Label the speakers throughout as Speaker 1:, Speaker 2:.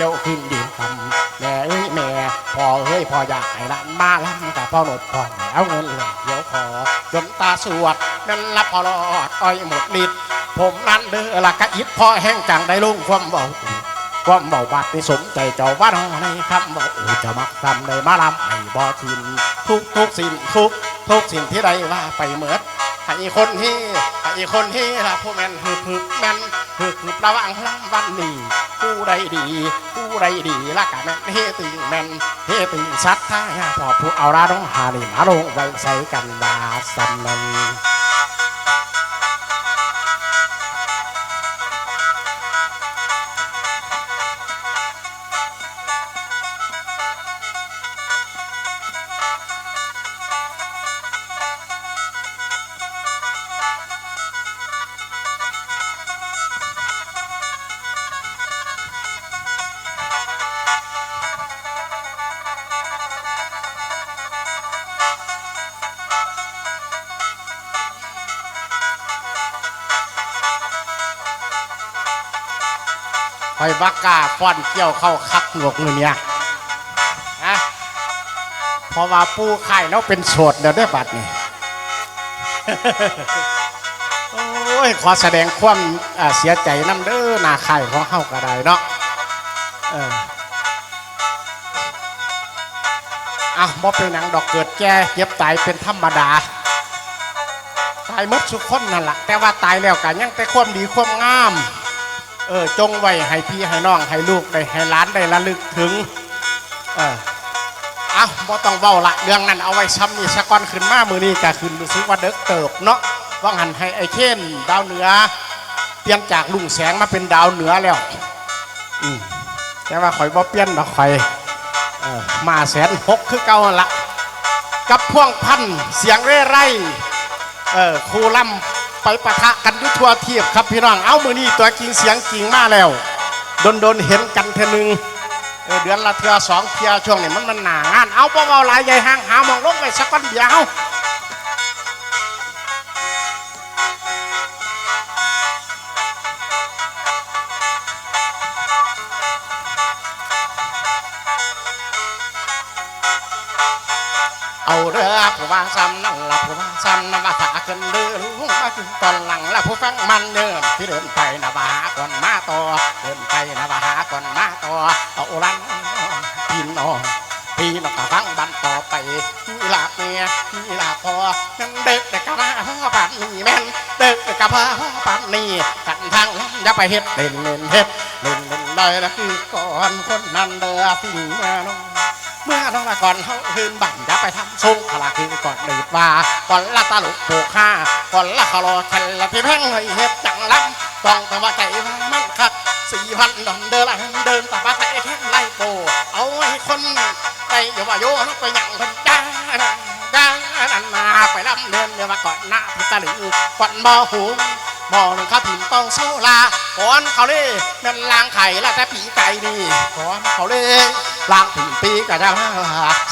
Speaker 1: เดี๋ยวขึ้นดีคำแม่เอ้ยแม่พ่อเอ้ยพ่ออยากให้หลานมาล้ำแต่พ่อหนดพ่อแล้วเงินเหลยเดี๋ยวขอ จนตาสวดนั่นละพอรอดอ้อยหมดฤทธิ์ผมนั้นเด้อละกะอิดพ่อแห้งจังได้ลุงความเบาความเบาบาดนี่สมใจเจ้าว่าน้องในคำบอกอูจะมักทำในมาลำให้บ่ทินทุกทุกสิ่งทุกทุกสิ่งที่ใดว่าไปเหมือ ให้คนที่ให้คนที่ละผู้แม่นฮึบฮึบแม่นฮึบฮึบระวังลำวันนี้ผู้ใดดีผู้ใดดีละกะแม่นเฮติงแม่นเฮติงชัดท่าพอผู้เอาราดองหานี่มาลงไว้ใส่กันบาสำนัน คอยบักกาฟ้อนเกี่ยวเข้าคักหงวกมือเนี่ยนะเพราะว่าปูไข่แล้วเป็นโสดเดี๋ยวได้บัดนี่โอ้ยขอแสดงความเสียใจน้ำเด้อหนาไข่ของเฮาก็ได้เนาะเอออะบ่เป็นหนังดอกเกิดแก่เจ็บตายเป็นธรรมดาตายมดสุกคนนั่นแหละแต่ว่าตายแล้วกันยังแต่ความดีความงาม เออจงไว้ให้พี่ให้น้องให้ลูกได้ให้หลานได้ระลึกถึง เออเอาบ่ต้องเว้าละเรื่องนั้นเอาไว้ซ้ำนี่สะก่อนขึ้นมามือนี้ก็ขึ้นรู้สึกว่าเด็กเติบเนาะว่าหันให้ไอ้เช่นดาวเหนือเปลี่ยนจากลุงแสงมาเป็นดาวเหนือแล้วอืมแต่ว่าข่อยบ่เปลี่ยนดอกข่อยเออมาแสนหกคือเก่าละกับพ่วงพันเสียงเร่ไรเออครูล่ำ ไปปะทะกันยุทัวเทียบครับพี่น้อง เอามือนี่ตัวจริงเสียงจริงมาแล้วโดนโดนๆเห็นกันเทนึงเเดือนละเทือสองเทือช่วงนี้มันมันหนางาน เอาเบาๆลายใหญ่ห่างหามองลงไปสักก้อนเดียว เอาเด้อผู้ว่าซ้ำนั่งหลับว่าซ้ำนำมาถาขึ้นเดือลุงมาถึงตอนหลังแล้วผู้ฟังมันเดินที่เดินไปนะบาหาก่อนมาต่อเดินไปนะบาหาก่อนมาต่อเอาลันพี่น้องพี่น้องก็ฟังบันต่อไปนี่ลาเมียนี่ลาพอนั่นเด็กแต่กะมาพ่อปันนี่แม่นเด็กแต่กะพ่อปันนี่กันทางอย่าไปเฮ็ดเล่นเล่นเฮ็ดเล่นเล่นเลยนะคือก่อนคนนั้นเด้อพี่น้อง เมื่อน้องละก่อนเขาคืนบั่นจะไปทำทรงพลาคือก่อนเดือดว่าก่อนละตาลุกโปกห้าก่อนละคารอแคนละพี่แพงให้เฮ็ดจังลำต้องแต่ว่าใจว่ามันคักสี่พันดอนเดินละเดินแต่ว่าใจแค่ไล่โป เอาให้คนไปอย่าว่าโยนไปหยั่งเพิ่นจ้าจ้านันมาไปลำเดินเดี๋ยวว่าก่อนหน้าพิตาลือก่อนบ่อหูบ่อหนึ่งข้าถิ่นต้องโซลาก่อนเขาเล่แม่นลางไข่ละแต่ผีไก่นี่ก่อนเขาเล่ ลางถึงปีก็จะมา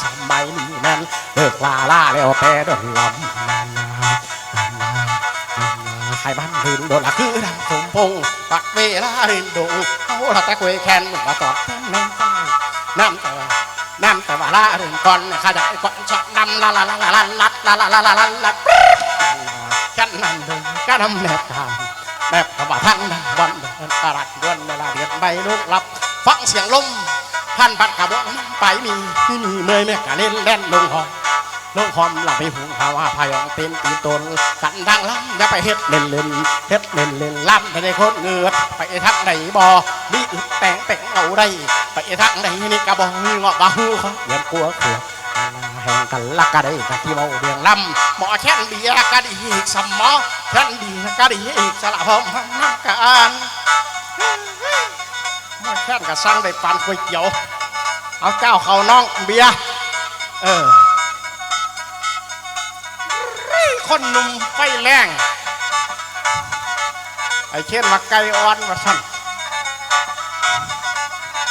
Speaker 1: สมัยนี้แม่นเลิกลาลาแล้วแต่ดนลำใครบ้านดินโดนละคือดังสมพงปักเวลาดินดงเอาละแต่คุยแคนมาตอดน้ำตาน้ำตาน้ำต่ว่าลาเดินก่อนข้าจะก่อนชอบน้ำลาลาลาลาลาลาลาลาลาลาลาลากันนั่นเดินกันน้ำแนบทางแนบกระบะทั้งนั้นวันเดินตลาดด้วนเวลาเดียนใบลูกลับ ฟังเสียงลม พันพันขับรถไปมีที่มีเมยแม่กะเล่นเล่นลงหอมลงหอมหลับไปหุงหาว่าพายองเต็มตีตนกันดังล้ำอย่าไปเฮ็ดเล่นเล่นเฮ็ดเล่นเล่นล้ำไปในคตรเงือดไปทางไหนบ่มีอึดแต่งแต่งเอาได้ไปทางไหนนี่กระบ่มีเงาะบาหูเขาเยียนกลัวขัวแห่งกันลักกะได้กะที่เบาเรียงล้ำหมอแค่นเบียร์กะดีอีกสมอแค่นดีกะดีอีกสละพร้อมน้ำกัน แค่นกับสร้างได้ปานก๋วยเตี๋ยว เอาเจ้าเขาน้องเบียร์เออคนหนุ่มไฟแรง ไอ้เช่นว่าไก่อ่อนว่าสั่น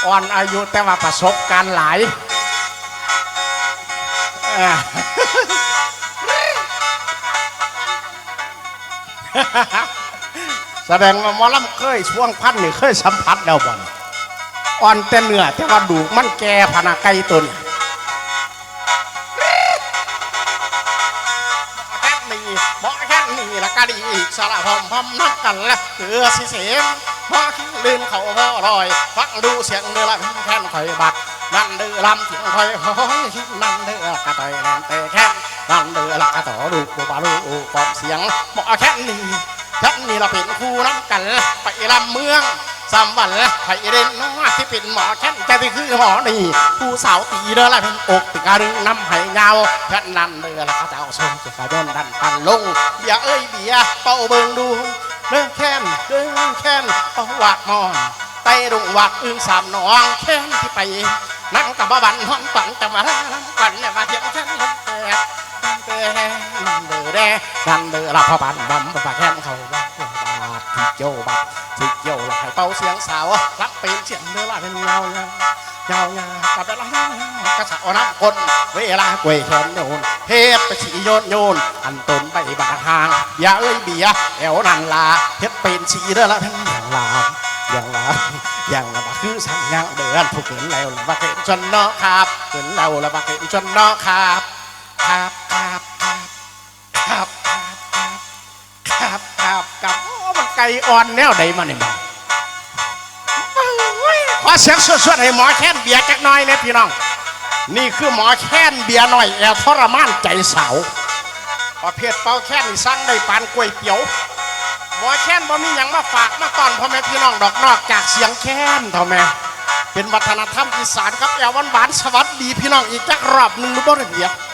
Speaker 1: อ่อนอายุแต่ว่าประสบการณ์หลายแสดงว่าหมอลำเคยช่วงพันนี่เคยสัมผัสแล้วบ่ อ่อนแต่เนื้อแต่ว่าดูมันแก่พนาไก่ตัวนี้แค่นี้บอกแค่นี้ละก็ดีอีกสละพร้อมพอมนับกันแล้วเกือสิเสียมพอขี้ลืมเขาพ่อลอย ฟังดูเสียงเดือละแค่นคอยบัดนั่นเดือลำเสียงคอยโอ้ยนั่นเดือกระต่อยแลนเตะแค่นั่นเดือละกระต่อลูกกูบาลูกปอบเสียงบอกแค่นี้ฉันนี่เราเป็นคู่น้ำกันไปลำเมือง สามวันไปเด่นน้องที่เป็นหมอแค่นจะที่คือหมอนี่ผู้สาวตีเด้อละเป็นอกติการึงน้ำไห้เงาแค่นั่นเดือละกระเจ้าทรงจะกระโดนดันปันลงเบียเอ้ยเบียเป่าเบิงดูเรื่องแค้นเรื่องแค้นเอาวาดมอนไตรุงวักอึ้งสามหนองแค้นที่ไปนั่งกับบ้าบันห้องฝันจะมาล้างฝันเนี่ยมาเที่ยวแค้นลงแต่นั่นเด้นั่นเด้แดนั่นเด้ละพ่อบันบำบะแค้นเขาบ้าบาดที่ โจบัดที่โจละให้เป่าเสียงสาวรับเป็นเสียงเด้อละเป็นเงาเงาเงาเงากับเวลากระสาวน้ำคนเวลากวยแขนโยนเฮ็ดไปสีโยนโยนอันตนไปบาทางอย่าเอ้ยเบียแอวนันลาเฮ็ดเป็นสีเด้อละเป็นอย่างลาอย่างละอย่างละว่าคือสั่งยังเดือนผู้เกินแล้วละว่าเกินจนนาะครับเกินแล้วละว่าเกินจนนาะครับ ครับครับครับ ไก่อ่อนแนวใดมาเนี่ยมันโอ้ยขอเสียงสวดๆให้หมอแค้นเบียร์จักน่อยนี่ยพี่น้อง นี่คือหมอแค้นเบียร์หน่อยแอลทรมานใจสาวประเภทเป่าแค้นนี่สั่งได้ปานก๋วยเตี๋ยวหมอแค้นบ่มีหยังมาฝากมาตอนพ่อแม่พี่น้องดอกนอกจากเสียงแค้นเท่าแม่เป็นวัฒนธรรมอีสานครับแอวหวานสวัสดีพี่น้องอีกจักรอบหนึ่งรู้บ่ได้เบียเ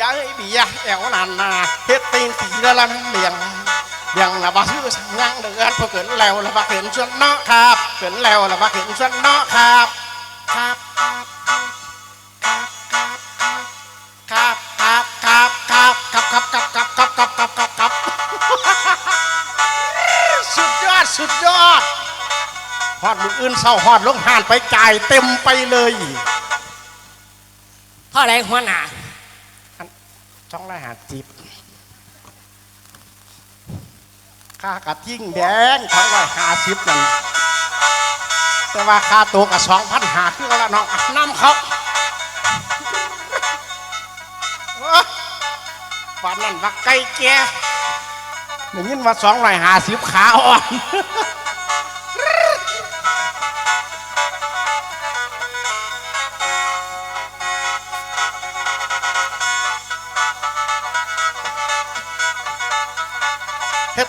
Speaker 1: ยร์เอ้ยเบียร์แอวนานนาเฮ็ดตีนตีล้วละเลียงเลียงละบ่ซื้อสังยังเดือนพอเกินแล้วละบ่เกินชวนเนาะครับเกินแล้วละบ่เกินชวนเนาะครับครับครับครับครับครับครับครับครับครับครับครับครับครับครับครับสุดยอดสุดยอดฮอดมืออื่นเศร้าฮอดลงหานไปจ่ายเต็มไปเลย
Speaker 2: เท่าไรหัวหน้า
Speaker 1: ช่องรหัสจิบค่ากระทิ้งแดงสองร้อยห้าสิบนั่นแต่ว่าค่าตัวกับสองพันหาคือเอาละน้องน้ำเขาวันนั้นว่าไก่แก่ได้ยินว่าสองร้อยห้าสิบขาอ่อน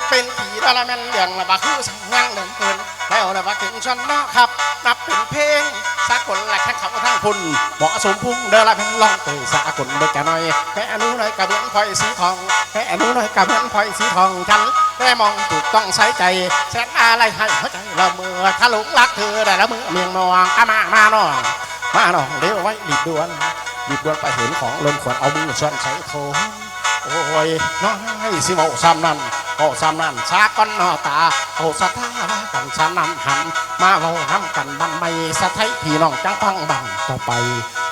Speaker 1: เป็นผีดละแม่นเรื่องละบ่คือสังยังเดิมเกินแล้วละบ่ถึงฉันนาะครับ นับเป็นเพลงสากลและแค่เขาทั้งคุณเหมาะสมพุ่งเด้อละแม่นลองเตยสากลเบิกจะหน่อยแค่อนุน้อยกระเบื้องพลอยสีทองแค่อนุน้อยกระเบื้องพลอยสีทองฉันแค่มองถูกต้องใช้ใจแสนอะไรให้หัวใจละเมื่อถ้าหลงรักเธอได้ละเมื่อเมียงมองอามามาหน้องมาหน้องเดี๋ยวไว้รีบด่วนรีบด่วนไปเห็นของลนขวดเอามือส่วนใส่โถ โอ้ยน้อยสิเมาซ้ำนั่นโอ้ซ้ำนั่นชาก้อนนอตาโอ้สะท้ากันชานันหัน มาเว้าน้ำกันบันไม่สะไทยพี่น้องจังฟังบังต่อไป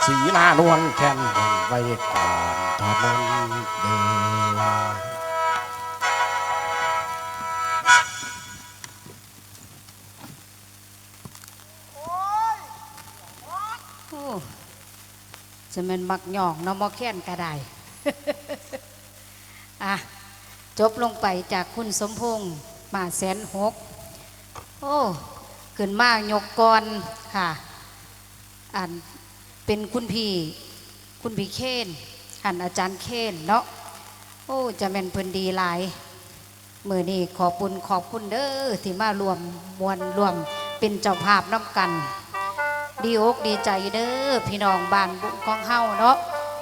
Speaker 1: สีหน้านวลแค่นไว้ก่อนเท่านั้นเด้อ
Speaker 2: โอ้จะเป็นมักหยองเนาะมอแค้นก็ได้ อะ จบลงไปจากคุณสมพงษ์มาแสนหกโอ้ขึ้นมายกกรค่ะอ่านเป็นคุณพี่คุณพี่เคนอ่านอาจารย์เคนเนาะโอ้จะเป็นเพิ่นดีหลายมือนี้ขอบคุณขอบคุณเด้อที่มารวมมวลรวมเป็นเจ้าภาพน้ำกัน ดีอกดีใจเด้อพี่น้องบ้านบุญของเฮาเนาะ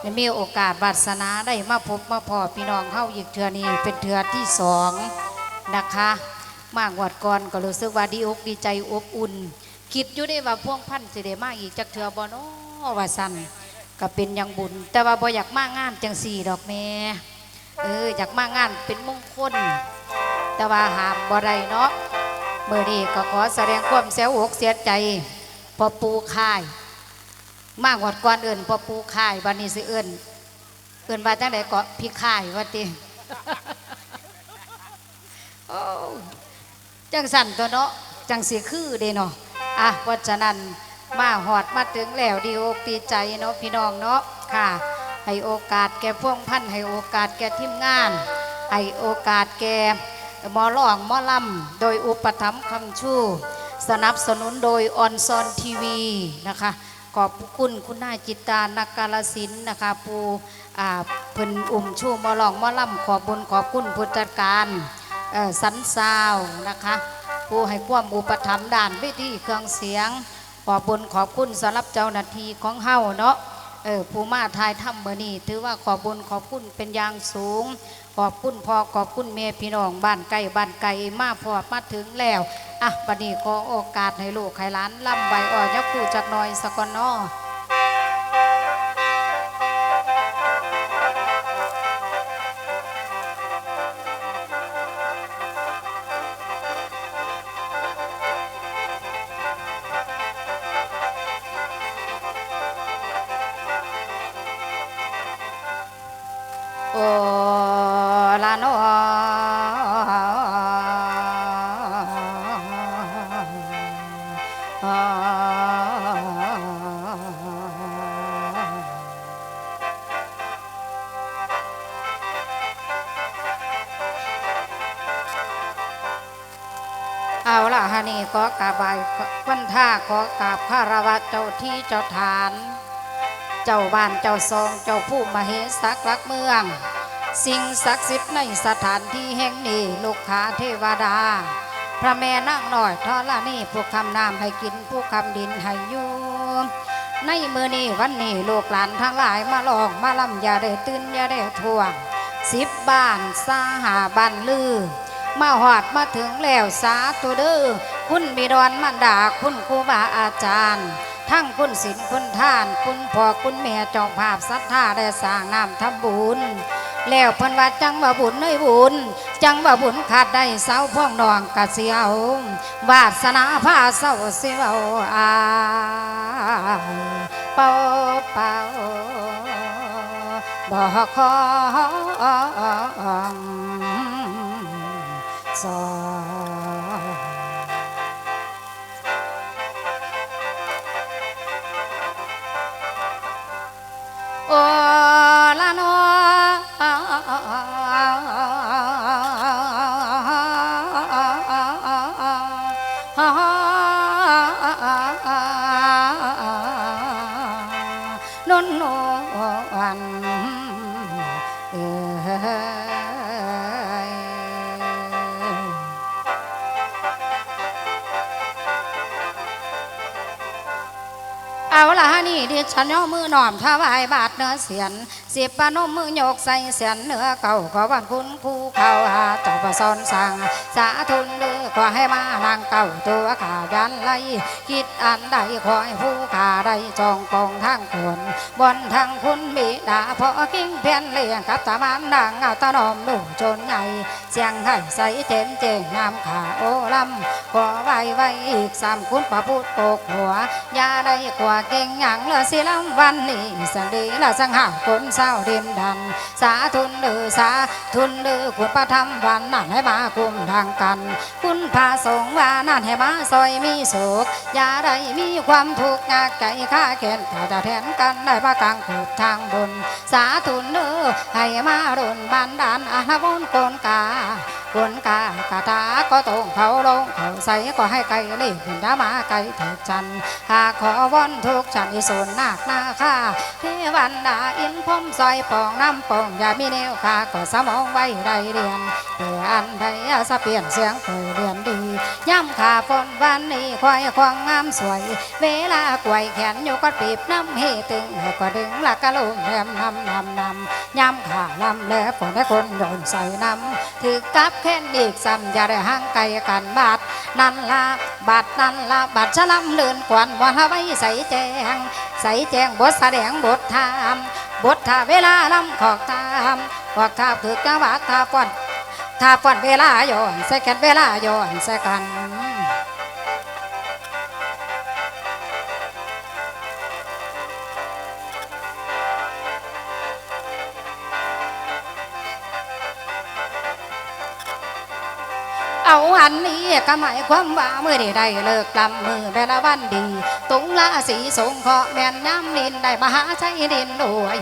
Speaker 2: ได้มีโอกาสวาสนาได้มาพบมาพอพี่น้องเฮาอีกเทือนี้เป็นเทือที่สองนะคะ มากวัดก่อนก็รู้สึกว่าดีอกดีใจอบอุ่น คิดอยู่ได้ว่าพวงพันธุ์สิได้มากอีกจักเทือบ่เนาะว่าสั่นก็เป็นอยังบุญ แต่ว่าบ่อยากมางานจังสี่ดอกแม่เอออยากมางานเป็นมงคล แต่ว่าหามบ่ได้เนาะเมื่อนี้ก็ขอแสดงความเสียอกเสียใจพอปูค่าย มากกว่าก่อนเอื่นพอปูค่ายวันนี้สิเอื่นเอื่นว่าจังไดก็พี่ค่ายว่าติโอ้จังสั่นตัวเนาะจังสีคือเด้เนาะอะเพราะฉะนั้นมาหอดมาถึงแล้วดีอกดีใจเนาะพี่น้องเนาะค่ะให้โอกาสแก่พวงพันให้โอกาสแก่ทีมงานให้โอกาสแก่หมอร้องหมอลำโดยอุปถัมภ์คำชูสนับสนุนโดยออนซอนทีวีนะคะ ขอบคุณคุณนายจิตานักกาลสินนะคะปูอ่าเพิ่นอุ่มชูมอร้องมอล่ำขอบบุญขอบคุณผู้จัดการเอ่อสันซาวนะคะผู้ให้ความอุปถัมภ์ด่านวิธีเครื่องเสียง ขอบบุญขอบคุณสำหรับเจ้าหน้าที่ของเฮาเนาะเออผู้มาทายถ้ำเมื่อนี้ถือว่าขอบบุญขอบคุณเป็นอย่างสูง ขอบคุณพ่อขอบคุณเมียพี่น้องบ้านไก่บ้านไก่มาพอมาถึงแล้ว อะบัดนี้ขอโอกาสให้ลูกให้หลานล่ำใบอ่อนยักคู่จักหน่อยสกอนนอ เอาล่ะฮะนี่ขอกราบไหว้วันท่าขอกราบคาราวะเจ้าที่เจ้าฐาน เจ้าบ้านเจ้าซองเจ้าผู้มาเหสักรักเมือง สิ่งศักดิ์สิทธิ์ในสถานที่แห่งนี้ลูกค้าเทวดา พระแม่นางหน้อยทอละนี่ผู้คำน้ำให้กินผู้คำดินให้ยู่ในมือนี้วันนี้ลูกหลานทั้งหลายมาลองมาลำอย่าได้ตื่นอย่าได้ท่วงสิบบ้านสาหาบ้านลือ มาหอดมาถึงแล้วสาธุเด้อคุณมีดอนมันดาคุณครูบาอาจารย์ ทั้งคุณศีลคุณท่าน คุณพ่อคุณแม่จองภาพศรัทธาได้สร้างน้ำทำบุญ แล้วเพันว่าจังว่าบุญในบุญ จังว่าบุญขาดได้เสาพ่องนองกะเสียววาสนาพาเศร้าเสียวอาเป่าเป่าบอกขอสอง โฉันย่อมือหน่อมถวายบาทเนื้อเสียนสิบปนมมือโยกใส่เสียนเนื้อเก่าขอวันคุณผู้เขาหาเจ้าประสอนสั่งสาธุนเด้อขอให้มานางเก่าตัวขายันไลคิดอันใดขอให้ผู้ขาได้จองกองทางคนบนทางคุณบิดาพอกิ้งเพียนเลี้ยงกับตามานดังเอาตะนอมดูจนใหญ่เสียงให้ใส่เจนเจงน้ำขาโอลำขอไว้ไว้อีกสามคุณประพุทธโกกหัวยาได้กว่าเก่งหยังเละสิลำวันนี้สันดีละสังหาคนเศร้าเดินดัน สาธุนเดือสาธุนเดือคุณประทำวันนั่นให้มาคุมทางกัน คุณพาสงว่านั่นให้มาซอยมีสุขยาได้มีความทุกข์ยากใจข้าเข็นถ้าจะแทนกันได้มากลางขูบทางบน สาธุนเดือให้มารุนบันดาลอาณาบุญโกนกา คนกากาตาก็ต้องเผาลงเขาใส่ก็ให้ไก่เล่นดามาไก่ถิดจัน หากขอวอนทุกชันอิสุนนาคนาค่าเทวันดาอินพมซอยปองน้ำปองอย่ามีแนวคาก็สมองไว้ได้เรียนแต่อันใดสะเปลี่ยนเสียงเคยเรียนดีย่ำขาฝนวันนี้ควายควางงามสวย เวลากวยแขนอยู่ก็ปีบน้ำเฮตึงก็ดึงละกะลุมแรมนำนำนำย่ำขาลำแล้วฝนให้คนโดนใส่น้ำถือกับแค่นอีกซ้ำอย่าได้ห่างไกลกันบาดนั่นละบาดนั่นละบาดฉลำเลื่อนกวนวันไว้ใส่แจงใส่แจงบทแสดงบทธรรมบทท่าเวลาลำขอกตามขอกท่าถือจังหวะท่าฟ้อนท่าฟ้อนเวลาย้อนใส่แขนเวลาย้อนใส่กันาอันนี้ก็หมายความว่าเมื่อได้ได้เลิกลำมือแต่ละวันดี ตุงละสีสงเคราะห์แม่นย้ำนินได้มหาชัยดินด้วย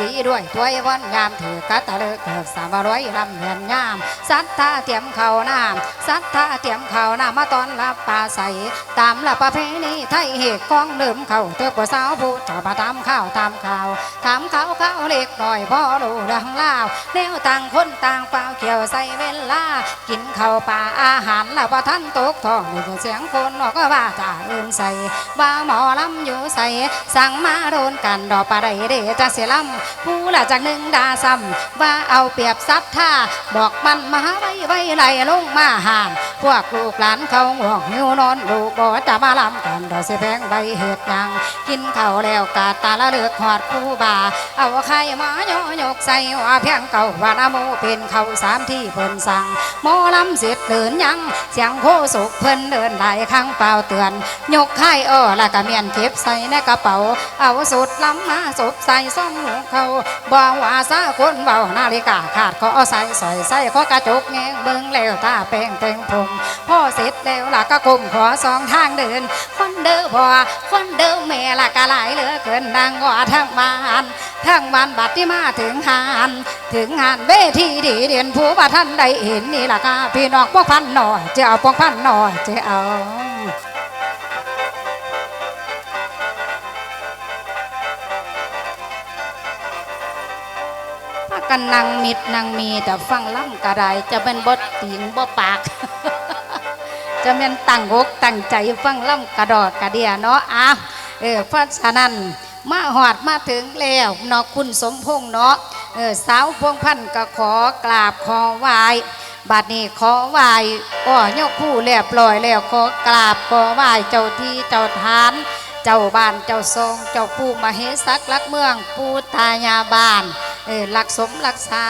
Speaker 2: ดีด้วยถ้วยวันยามถือกัตะเลิกเกิดสามร้อยลำแม่นยามสัทธาเตรียมเขาวน้ำสัทธาเตรียมเขาวน้ำมาตอนรับปลาใสตามลักประเพณีไทยเหตุกองเดิมเขาเตือกว่าสาวผู้ชอบมาตามข้าวตามข่าวถามเขาเขาเล็กหน่อยพ่อรู้เรื่องเล่าแนวต่างคนต่างเปล่าเขียวใส่เวลากินข้าวปลาอาหารแล้วพอท่านตกท้องนี่ก็เสียงคนบอกก็ว่าจ่าอื่นใส่ว่าหมอลำอยู่ใส่สั่งมาโดนกันดอกปลาไดเดจะเสียลำผู้ละจากหนึ่งดาซ้ำว่าเอาเปรียบซัดท่าบอกมันมาไว้ไว้ไหลลงมาหานพวกลูกหลานเขาห่วงหิวนอนลูกบ่จะมาลำกันดอกเสียแพงใบเห็ดยังกินข้าวแล้วกาตาละเลือกหอดคู่บา เอาไข่มาโย่อยกใส่ว่าเพียงเก่าว่านาโมเป็นเขาสามที่เพิ่นสั่งหมอลำเสร็จเดินยังเสียงโคสุกเพิ่นเดินหลายครั้งเปล่าเตือน ยกไข่อ้อแล้วก็เมียนเก็บใส่ในกระเป๋า เอาสุดล้ำมาศพใส่ซ่องหูเขาบอกว่าซาคนเบานาฬิกาขาดขอใส่ใส่ใส่ขอกระจกแงงเบิ่งแล้วตาแป้งแต่งผมพ่อเสร็จแล้วล่ะก็กลมขอสองทางเดิน คนเด้อพ่อคนเด้อแม่ละก็หลายเหลือเกินดังว่าทั้งบ้าน ทั้งบ้านบัดที่มาถึงหานถึงงานเวทีดีเด่นผู้ว่าท่านได้เห็นนี่ล่ะค่ะพี่น้องพวกพันหน่อยจะเอาพวกพันหน่อยจะเอาพากันนั่งมิดนั่งมีแต่ฟังล่ำกระไดจะเป็นบทติงบ่ปาก จะเป็นตั้งอกตั้งใจฟังล่ำกระดอกกระเดียเนาะอะเออเพราะฉะนั้น มาหอดมาถึงแล้วเนาะคุณสมพงษ์เนาะเออสาวพวงพันก็ขอกราบขอไหว้บัดนี้ขอไหว้อ้อยกผู้เรียบร้อยแล้วขอกราบขอไหว้เจ้าที่เจ้าทาน เจ้าบ้านเจ้าทรงเจ้าผู้มเหสักลักเมืองปูตายาบ้านเออรักสมรักษา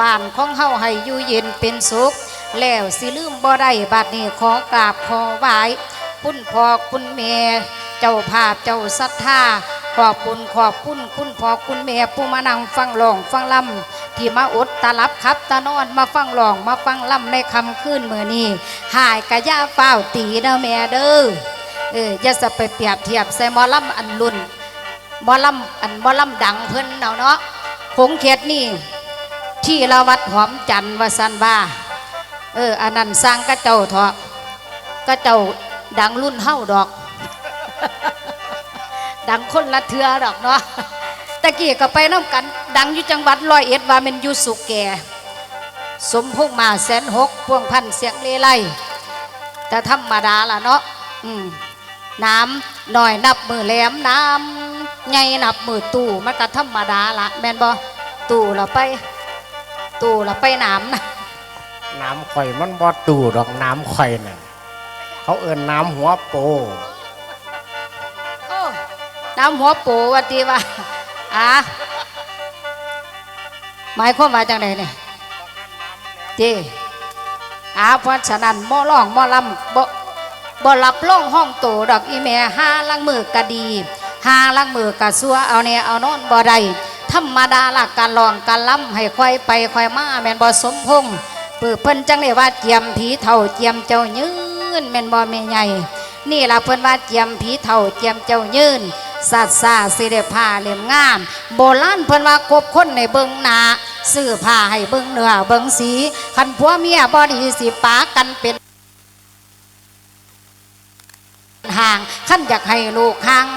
Speaker 2: บ้านของเฮาให้อยู่เย็นเป็นสุข แล้วสิลืมบ่ได้บัดนี้ขอกราบขอไหว้คุณพ่อคุณแม่เจ้าภาพเจ้าศรัทธา ขอบคุณขอบคุณคุณพ่อคุณแม่ผู้มานั่งฟังร้องฟังลำที่มาอดตาลับครับตานอนมาฟังร้องมาฟังลำในคำคืนเมื้อนี้หายกะย่าเฝ้าตีเด้อแม่เด้อเอออย่าจะไปเปรียบเทียบใส่หมอลำอันรุ่นหมอลำอันหมอลำดังเพิ่นเนาะเนาะคงเขตนี่ที่ละวัดหอมจันทร์ว่าสันว่าเอออันนั้นสร้างกระเจ้าเถาะกระเจ้าดังรุ่นเฮาดอก ดังคนละเทือดอกเนาะตะกี้ก็ไปน้ำกัน ดังอยู่จังหวัดร้อยเอ็ดว่าเป็นอยูสุกแก่สมพงมาแสนหกพวงพันเสียงเลไลแต่ธรรมดาล่ะเนาะอืมน้ำหน่อยนับมือแหลมน้ำใหญ่นับมือตู่มันก็ธรรมดาละแมนบ่ตู่เราไป ตู่เราไปน้ำนะ
Speaker 1: น้ำข่อยมันบ่ตู่ดอกน้ำข่อยน่ะเขาเอิ้นน้ำหัวโป
Speaker 2: น้ำหัวโปวัตีว่าอะหมายความว่าจังไดเนี่ยเจีอาเพราะฉะนั้นหม่อร้องหม่อลำบ่บ่รับล่องห้องโตดอกอีแม่ห้าลังมือกะดีห้าลังมือกะซัวเอาเนี่ยเอาโนอนบ่ได้ธรรมดาละการลองการล้ำให้ค่อยไปค่อยมาแม่นบ่สมพงปือเพิ่นจังได้ว่าเจียมผีเท่าเจียมเจ้ายืนแม่นบ่แม่ใหญ่นี่ล่ะเพิ่นว่าเจียมผีเท่าเจียมเจ้ายืน สัตซาสิได้ผ้าเหลี่ยมงาม โบราณเพิ่นว่าคบคนในเบิงหนาซื้อผ้าให้เบิงเนื้อเบิงสีคันผัวเมียบอดีสิปากันเป็นห่างขั้นอยากให้ลูกห่าง